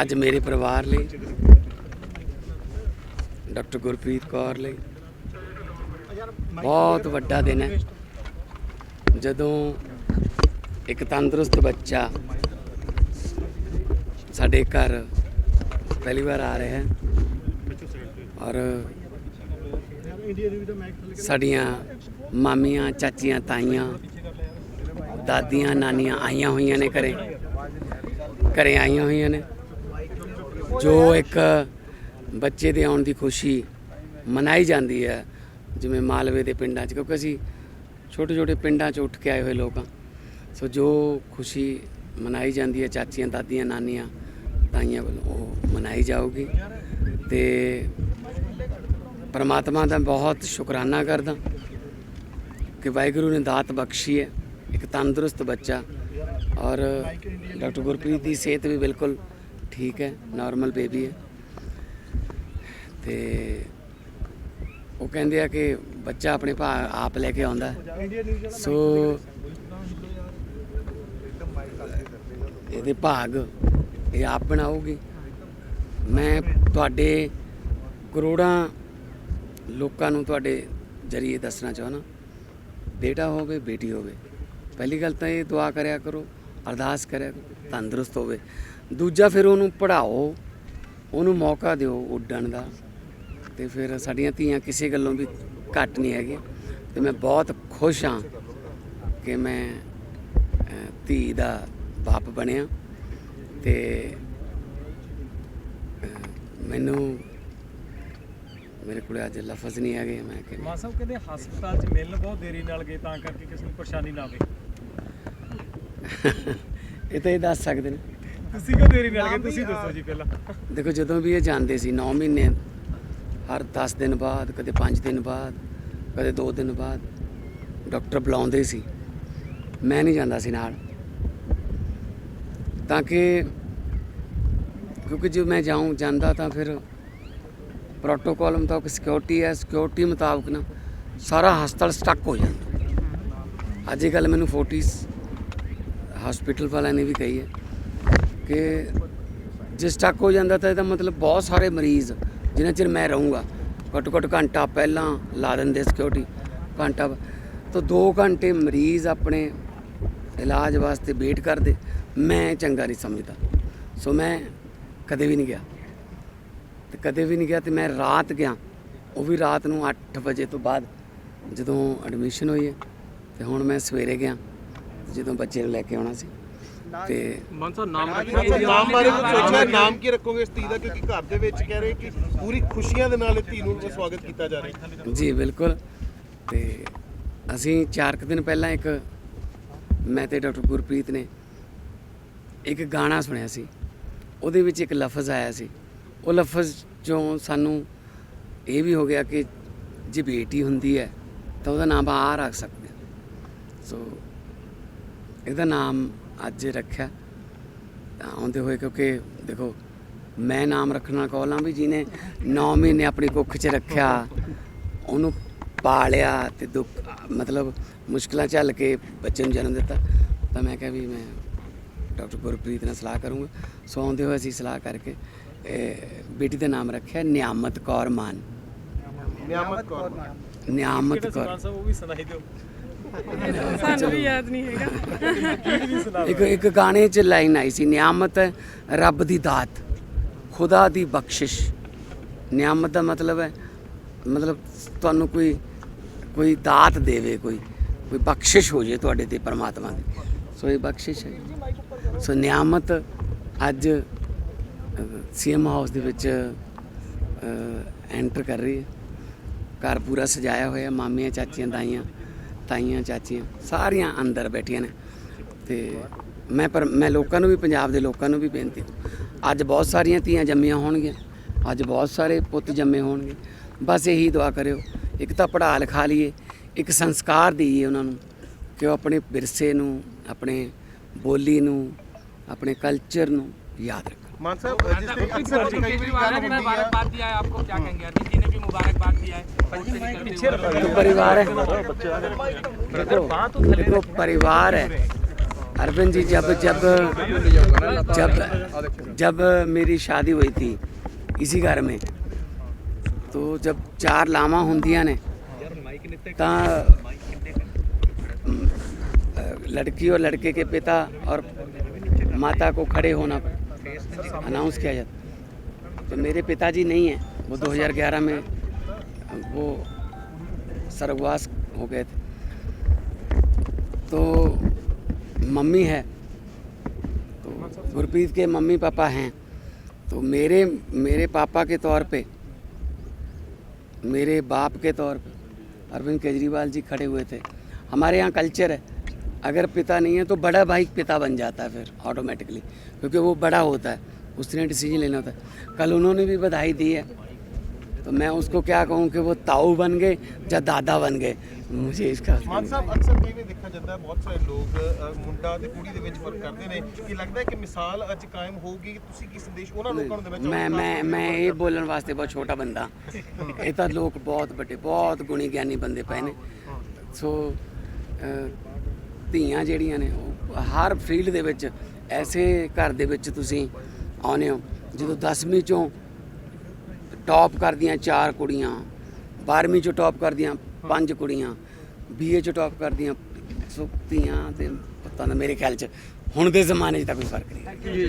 ਅੱਜ ਮੇਰੇ ਪਰਿਵਾਰ ਲਈ, ਡਾਕਟਰ ਗੁਰਪ੍ਰੀਤ ਕੌਰ ਲਈ ਬਹੁਤ ਵੱਡਾ ਦਿਨ ਹੈ। ਜਦੋਂ ਇੱਕ ਤੰਦਰੁਸਤ ਬੱਚਾ ਸਾਡੇ ਘਰ ਪਹਿਲੀ ਵਾਰ ਆ ਰਿਹਾ ਹੈ ਔਰ ਸਾਡੀਆਂ ਮਾਮੀਆਂ, ਚਾਚੀਆਂ, ਤਾਈਆਂ, ਦਾਦੀਆਂ, ਨਾਨੀਆਂ ਆਈਆਂ ਹੋਈਆਂ ਨੇ ਘਰੇ। ਘਰੇ ਆਈਆਂ ਹੋਈਆਂ ਨੇ। ਜੋ ਇੱਕ ਬੱਚੇ ਦੇ ਆਉਣ ਦੀ ਖੁਸ਼ੀ ਮਨਾਈ ਜਾਂਦੀ ਹੈ, ਜਿਵੇਂ ਮਾਲਵੇ ਦੇ ਪਿੰਡਾਂ 'ਚ, ਕਿਉਂਕਿ ਅਸੀਂ ਛੋਟੇ ਛੋਟੇ ਪਿੰਡਾਂ 'ਚ ਉੱਠ ਕੇ ਆਏ ਹੋਏ ਲੋਕ ਹਾਂ। ਸੋ ਜੋ ਖੁਸ਼ੀ ਮਨਾਈ ਜਾਂਦੀ ਹੈ, ਚਾਚੀਆਂ, ਦਾਦੀਆਂ, ਨਾਨੀਆਂ, ਤਾਈਆਂ ਵੱਲੋਂ ਉਹ ਮਨਾਈ ਜਾਊਗੀ। ਤੇ ਪਰਮਾਤਮਾ ਦਾ ਬਹੁਤ ਸ਼ੁਕਰਾਨਾ ਕਰਦਾ ਕਿ ਵਾਹਿਗੁਰੂ ਨੇ ਦਾਤ ਬਖਸ਼ੀ ਹੈ। ਇੱਕ ਤੰਦਰੁਸਤ ਬੱਚਾ ਔਰ ਡਾਕਟਰ ਗੁਰਪ੍ਰੀਤ ਦੀ ਸਿਹਤ ਵੀ ਬਿਲਕੁਲ ਠੀਕ ਹੈ, ਨਾਰਮਲ ਬੇਬੀ ਹੈ। ਤੇ ਉਹ ਕਹਿੰਦੇ ਆ ਕਿ ਬੱਚਾ ਆਪਣੇ ਭਾ, ਆਪ ਲੈ ਕੇ ਆਉਂਦਾ ਸੋ ਇਹਦੇ ਭਾਗ ਇਹ ਆਪ ਬਣਾਉਗੀ। ਮੈਂ ਤੁਹਾਡੇ ਕਰੋੜਾਂ ਲੋਕਾਂ ਨੂੰ ਤੁਹਾਡੇ ਜਰੀਏ ਦੱਸਣਾ ਚਾਹਣਾ ਬੇਟਾ ਹੋਵੇ, ਬੇਟੀ ਹੋਵੇ। ਪਹਿਲੀ ਗੱਲ ਤਾਂ ਇਹ ਦੁਆ ਕਰਿਆ ਕਰੋ ਅਰਦਾਸ ਕਰਿਆ ਕਰੋ, ਤੰਦਰੁਸਤ ਹੋਵੇ। ਦੂਜਾ ਫਿਰ ਉਹਨੂੰ ਪੜ੍ਹਾਓ, ਉਹਨੂੰ ਮੌਕਾ ਦਿਓ ਉੱਡਣ ਦਾ। ਤੇ ਫਿਰ ਸਾਡੀਆਂ ਧੀਆਂ ਕਿਸੇ ਗੱਲੋਂ ਵੀ ਘੱਟ ਨਹੀਂ ਹੈਗੀਆਂ। ਤੇ ਮੈਂ ਬਹੁਤ ਖੁਸ਼ ਹਾਂ ਕਿ ਮੈਂ ਧੀ ਦਾ ਬਾਪ ਬਣਿਆ। ਤੇ ਮੈਨੂੰ ਮੇਰੇ ਕੋਲ ਅੱਜ ਲਫ਼ਜ਼ ਨਹੀਂ ਹੈਗੇ। ਮੈਂ ਕਿ ਮਾਂ ਸਾਹਿਬ, ਕਹਿੰਦੇ ਹਸਪਤਾਲ 'ਚ ਮਿਲਣ ਬਹੁਤ ਦੇਰੀ ਨਾਲ ਗਏ ਤਾਂ ਕਰਕੇ ਕਿਸੇ ਨੂੰ ਪਰੇਸ਼ਾਨੀ ਨਾ ਆਵੇ। ਇਹ ਤਾਂ ਇਹ ਦੱਸ ਸਕਦੇ ਨੇ। ਤੁਸੀਂ ਕਿਉਂ ਦੇਰੀ ਨਾਲ ਗਏ? ਤੁਸੀਂ ਦੱਸੋ ਜੀ ਪਹਿਲਾਂ। ਦੇਖੋ ਜਦੋਂ ਵੀ ਇਹ ਜਾਂਦੇ ਸੀ 9 ਮਹੀਨੇ ਹਰ 10 ਦਿਨ ਬਾਅਦ ਕਦੇ 5 ਦਿਨ ਬਾਅਦ ਕਦੇ 2 ਦਿਨ ਬਾਅਦ ਡਾਕਟਰ ਬੁਲਾਉਂਦੇ ਸੀ। ਮੈਂ ਨਹੀਂ ਜਾਂਦਾ ਸੀ ਨਾਲ। ਤਾਂ ਕਿ ਕਿਉਂਕਿ ਜੇ ਮੈਂ ਜਾਉਂ ਜਾਂਦਾ ਤਾਂ ਫਿਰ ਪ੍ਰੋਟੋਕਾਲ ਮੁਤਾਬਕ ਸਿਕਿਉਰਿਟੀ ਹੈ ਸਿਕਿਉਰਿਟੀ ਮੁਤਾਬਕ ਨਾ ਸਾਰਾ ਹਸਪਤਾਲ ਸਟਕ ਹੋ ਜਾਂਦਾ। ਅੱਜ ਇਹ ਗੱਲ ਮੈਨੂੰ ਫੋਰਟਿਸ ਹਸਪੀਟਲ ਵਾਲਿਆਂ ਨੇ ਵੀ ਕਹੀ ਹੈ ਕਿ ਜੇ ਸਟਕ ਹੋ ਜਾਂਦਾ ਤਾਂ ਇਹਦਾ ਮਤਲਬ ਬਹੁਤ ਸਾਰੇ ਮਰੀਜ਼ ਜਿਨ੍ਹਾਂ ਚਿਰ ਮੈਂ ਰਹੂੰਗਾ, ਘੱਟੋ ਘੱਟ ਘੰਟਾ ਪਹਿਲਾਂ ਲਾ ਦਿੰਦੇ ਸਿਕਿਉਰਿਟੀ ਘੰਟਾ ਤਾਂ 2 ਘੰਟੇ ਮਰੀਜ਼ ਆਪਣੇ ਇਲਾਜ ਵਾਸਤੇ ਵੇਟ ਕਰਦੇ, ਮੈਂ ਚੰਗਾ ਨਹੀਂ ਸਮਝਦਾ। ਸੋ ਮੈਂ ਕਦੇ ਵੀ ਨਹੀਂ ਗਿਆ। ਤੇ ਕਦੇ ਵੀ ਨਹੀਂ ਗਿਆ ਤੇ ਮੈਂ ਰਾਤ ਗਿਆ। ਉਹ ਵੀ ਰਾਤ ਨੂੰ 8 ਵਜੇ ਤੋਂ ਬਾਅਦ ਜਦੋਂ ਐਡਮਿਸ਼ਨ ਹੋਈ ਹੈ, ਤੇ ਹੁਣ ਮੈਂ ਸਵੇਰੇ ਗਿਆ। ਜਦੋਂ ਬੱਚੇ ਨੂੰ ਲੈ ਕੇ ਆਉਣਾ ਸੀ। ਤੇ ਮਾਨ ਸਾਹਿਬ ਨਾਮ ਨਾਮ ਬਾਰੇ ਕੁਝ ਸੋਚਿਆ ਨਾਮ ਕੀ ਰੱਖੋਗੇ ਇਸ ਧੀ ਦਾ? ਕਿਉਂਕਿ ਘਰ ਦੇ ਵਿੱਚ ਕਹਿ ਰਹੇ ਕਿ ਪੂਰੀ ਖੁਸ਼ੀਆਂ ਦੇ ਨਾਲ ਇਹ ਧੀ ਨੂੰ ਸਵਾਗਤ ਕੀਤਾ ਜਾ ਰਿਹਾ ਹੈ। ਜੀ ਬਿਲਕੁਲ। ਤੇ ਅਸੀਂ 4 ਕੁ ਦਿਨ ਪਹਿਲਾਂ ਇੱਕ ਮੈਂ ਤੇ ਡਾਕਟਰ ਗੁਰਪ੍ਰੀਤ ਨੇ ਇੱਕ ਗਾਣਾ ਸੁਣਿਆ ਸੀ। ਉਹਦੇ ਵਿੱਚ ਇੱਕ ਲਫ਼ਜ਼ ਆਇਆ ਸੀ। ਉਹ ਲਫ਼ਜ਼ ਚੋਂ ਸਾਨੂੰ ਇਹ ਵੀ ਹੋ ਗਿਆ ਕਿ ਜੇ ਬੇਟੀ ਹੁੰਦੀ ਹੈ ਤਾਂ ਉਹਦਾ ਨਾਮ ਆ ਰੱਖ ਸਕਦੇ। ਸੋ ਇਹਦਾ ਨਾਮ ਅੱਜ ਰੱਖਿਆ। ਤਾਂ ਆਉਂਦੇ ਹੋਏ ਕਿਉਂਕਿ ਦੇਖੋ ਮੈਂ ਨਾਮ ਰੱਖਣਾ ਕੌਲਾਂ ਵੀ ਜਿਹਨੇ 9 ਮਹੀਨੇ ਆਪਣੀ ਕੁੱਖ 'ਚ ਰੱਖਿਆ ਉਹਨੂੰ ਪਾਲਿਆ ਤੇ ਦੁੱਖ ਮਤਲਬ ਮੁਸ਼ਕਲਾਂ ਝੱਲ ਕੇ ਬੱਚੇ ਨੂੰ ਜਨਮ ਦਿੱਤਾ। ਤਾਂ ਮੈਂ ਕਿਹਾ ਵੀ ਮੈਂ ਡਾਕਟਰ ਗੁਰਪ੍ਰੀਤ ਨਾਲ ਸਲਾਹ ਕਰੂੰਗਾ। ਸੋ ਆਉਂਦੇ ਹੋਏ ਅਸੀਂ ਸਲਾਹ ਕਰਕੇ ਇਹ ਬੇਟੀ ਦਾ ਨਾਮ ਰੱਖਿਆ ਨਿਆਮਤ ਕੌਰ ਮਾਨ। ਨਿਆਮਤ ਕੌਰ ਨਿਆਮਤ ਕੌਰ। ਸਾਹਿਬ ਉਹ ਵੀ ਸੁਣਾਈ ਦਿਓ। ਸਾਨੂੰ ਵੀ ਯਾਦ ਨਹੀਂ ਹੈਗਾ। ਇੱਕ ਇੱਕ ਗਾਣੇ 'ਚ ਲਾਈਨ ਆਈ ਸੀ, ਨਿਆਮਤ ਹੈ ਰੱਬ ਦੀ ਦਾਤ, ਖੁਦਾ ਦੀ ਬਖਸ਼ਿਸ਼। ਨਿਆਮਤ ਦਾ ਮਤਲਬ ਹੈ, ਮਤਲਬ ਤੁਹਾਨੂੰ ਕੋਈ ਕੋਈ ਦਾਤ ਦੇਵੇ, ਕੋਈ ਕੋਈ ਬਖਸ਼ਿਸ਼ ਹੋ ਜੇ ਤੁਹਾਡੇ ਤੇ ਪਰਮਾਤਮਾ ਦੀ। ਸੋ ਇਹ ਬਖਸ਼ਿਸ਼ ਹੈ। ਸੋ ਨਿਆਮਤ ਅੱਜ ਸੀਐਮ ਹਾਊਸ ਦੇ ਵਿੱਚ ਐਂਟਰ ਕਰ ਰਹੀ ਹੈ। ਘਰ ਪੂਰਾ ਸਜਾਇਆ ਹੋਇਆ, ਮਾਮੀਆਂ, ਚਾਚੀਆਂ, ਦਾਈਆਂ। ਤਾਈਆਂ ਚਾਚੀਆਂ ਸਾਰੀਆਂ ਅੰਦਰ ਬੈਠੀਆਂ ਨੇ ਤੇ ਮੈਂ ਪਰ ਮੈਂ ਲੋਕਾਂ ਨੂੰ ਵੀ ਪੰਜਾਬ ਦੇ ਲੋਕਾਂ ਨੂੰ ਵੀ ਬੇਨਤੀ ਕਰੂੰ। ਅੱਜ ਬਹੁਤ ਸਾਰੀਆਂ ਧੀਆਂ ਜੰਮੀਆਂ ਹੋਣਗੀਆਂ ਅੱਜ ਬਹੁਤ ਸਾਰੇ ਪੁੱਤ ਜੰਮੇ ਹੋਣਗੇ ਬਸ ਇਹੀ ਦੁਆ ਕਰਿਓ ਇੱਕ ਤਾਂ ਪੜ੍ਹਾ ਲਿਖਾ ਲਈਏ ਇੱਕ ਸੰਸਕਾਰ ਦੇਈਏ ਉਹਨਾਂ ਨੂੰ ਕਿ ਉਹ ਆਪਣੇ ਵਿਰਸੇ ਨੂੰ ਆਪਣੇ ਬੋਲੀ ਨੂੰ ਆਪਣੇ ਕਲਚਰ ਨੂੰ ਯਾਦ ਰੱਖਣ ਮਾਨ ਸਾਹਿਬ ਜਿਸ ਤੇ ਅਕਸਰ ਕਈ ਵਾਰੀ ਗੱਲ ने भी ਹੁੰਦੀ ਹੈ मुबारकबाद दिया है आपको क्या कहेंगे अरविंद जी ने भी मुबारकबाद दिया है परिवार है। परिवार है अरविंद जी, जब जब जब जब मेरी शादी हुई थी इसी घर में तो जब चार लामा होंदिया ने ਤਾਂ लड़की और लड़के के पिता और माता को खड़े होना अनाउंस किया जाता। तो मेरे पिताजी नहीं हैं, वो 2011 में वो स्वर्गवास हो गए थे। तो मम्मी है तो गुरप्रीत के मम्मी पापा हैं। तो मेरे मेरे पापा के तौर पे, मेरे बाप के तौर पे अरविंद केजरीवाल जी खड़े हुए थे। हमारे यहाँ कल्चर है। अगर पिता नहीं है तो बड़ा भाई पिता बन जाता है फिर ऑटोमेटिकली क्योंकि वो बड़ा होता है, उसने डिसीज़न लेना होता है। कल उन्होंने भी बधाई दी है। तो मैं उसको क्या कहूँ कि वो ताऊ बन गए या दादा बन गए मुझे इसका ਮਾਨ ਸਾਹਿਬ ਅਕਸਰ ਕਿਵੇਂ ਦੇਖਿਆ ਜਾਂਦਾ ਹੈ ਬਹੁਤ ਸਾਰੇ ਲੋਕ ਅ, ਮੁੰਡਾ ਤੇ ਕੁੜੀ ਦੇ ਵਿੱਚ ਫਰਕ ਕਰਦੇ ਨੇ ਕਿ ਲੱਗਦਾ ਹੈ ਕਿ ਮਿਸਾਲ ਅੱਜ ਕਾਇਮ ਹੋਊਗੀ ਕਿ ਤੁਸੀਂ ਕੀ ਸੰਦੇਸ਼ ਉਹਨਾਂ ਲੋਕਾਂ ਨੂੰ ਦੇਣਾ ਚਾਹੋਗੇ ਮੈਂ ਮੈਂ ਮੈਂ ਇਹ ਬੋਲਣ ਵਾਸਤੇ ਬਹੁਤ ਛੋਟਾ ਬੰਦਾ ਇਹ ਤਾਂ ਲੋਕ ਬਹੁਤ ਵੱਡੇ ਬਹੁਤ ਗੁਣੀ ਗਿਆਨੀ ਬੰਦੇ ਪਏ ਨੇ ਸੋ ਅਹ, ਧੀਆਂ ਜਿਹੜੀਆਂ ਨੇ ਉਹ ਹਰ ਫੀਲਡ ਦੇ ਵਿੱਚ ਐਸੇ ਘਰ ਦੇ ਵਿੱਚ ਤੁਸੀਂ ਆਉਨੇ ਹੋ ਜਦੋਂ 10ਵੀਂ ਚੋਂ ਟੌਪ ਕਰਦੀਆਂ ਚਾਰ ਕੁੜੀਆਂ 12ਵੀਂ ਚੋਂ ਟੌਪ ਕਰਦੀਆਂ ਪੰਜ ਕੁੜੀਆਂ ਬੀਏ ਚੋਂ ਟੌਪ ਕਰਦੀਆਂ ਸੋ ਧੀਆਂ ਤੇ ਪਤਾ ਨਾ ਮੇਰੇ ਖਿਆਲ ਚ ਹੁਣ ਦੇ ਜ਼ਮਾਨੇ 'ਚ ਤਾਂ ਕੋਈ ਫ਼ਰਕ ਨਹੀਂ।